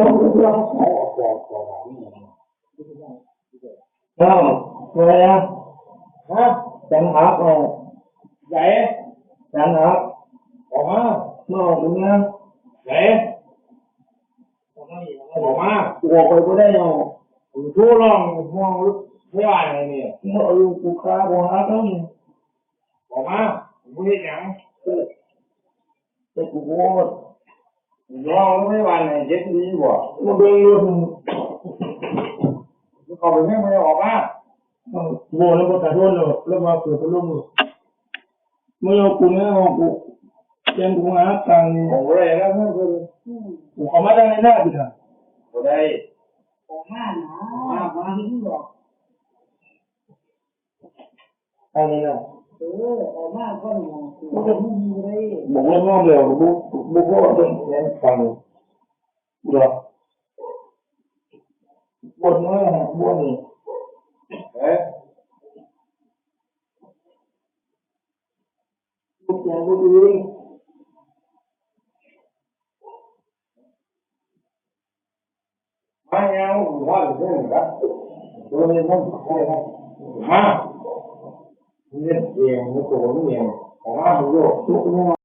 เราขอขอขอเอ้าอะไรนะฮะจังหักเออไหนจังหักออกมาเมื่อตรงนี้ไหนออกมาตัวไปก็ได้เนาะทูลองมองไม่ว่าอะไรเนี่ยเมื่อลูกกูค้ากูหาเขาออกมาไม่เห็นยังแต่กูโคต รลองไม่ว่าอะไรเจ็ดดีกว่ามันเป็นเรื่องเขาไปไม่ไม่ออกมาโง่แล้วก็ตัดทุนเลยแล้วมาเกิดเป็นลูกมือเมื่อกูเนี่ยกูเจ้ากูหาตังค์ออกอะไรแล้วเพื่อนเพื่อนกูขอมาได้ในหน้าดิค่ะก็ได้ออกมาหนามามาที่บอกอันนี้นะเออออกมาก็หนูมันจะไม่ดีเลยบอกว่างอมเลยบุก บุกก็ต้องเรียนฟังเดี๋ยวบนน้อยบนนี่เอ๊ะบุกแกบุกอื่นม